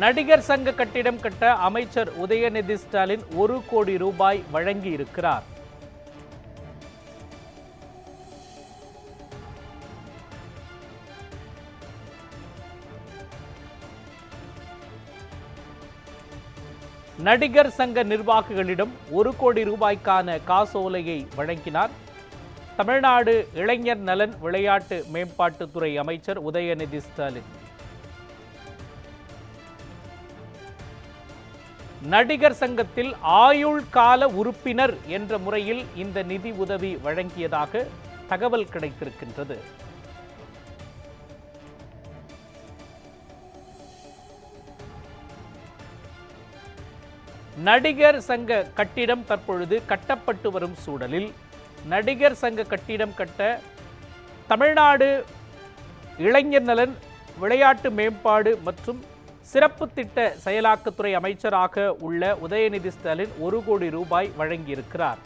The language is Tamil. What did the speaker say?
நடிகர் சங்க கட்டிடம் கட்ட அமைச்சர் உதயநிதி ஸ்டாலின் ஒரு கோடி ரூபாய் வழங்கி இருக்கிறார் நடிகர் சங்க நிர்வாகிகளிடம் ஒரு கோடி ரூபாய்க்கான காசோலையை வழங்கினார். தமிழ்நாடு இளைஞர் நலன் விளையாட்டு மேம்பாட்டுத்துறை அமைச்சர் உதயநிதி ஸ்டாலின். நடிகர் சங்கத்தில் ஆயுள் கால உறுப்பினர் என்ற முறையில் இந்த நிதி உதவி வழங்கியதாக தகவல் கிடைத்திருக்கின்றது. நடிகர் சங்க கட்டிடம் தற்பொழுது கட்டப்பட்டு வரும் சூழலில் நடிகர் சங்க கட்டிடம் கட்ட தமிழ்நாடு இளைஞர் நலன் விளையாட்டு மேம்பாடு மற்றும் சிறப்பு திட்ட செயலாக்கத்துறை அமைச்சராக உள்ள உதயநிதி ஸ்டாலின் ஒரு கோடி ரூபாய் வழங்கியிருக்கிறார்.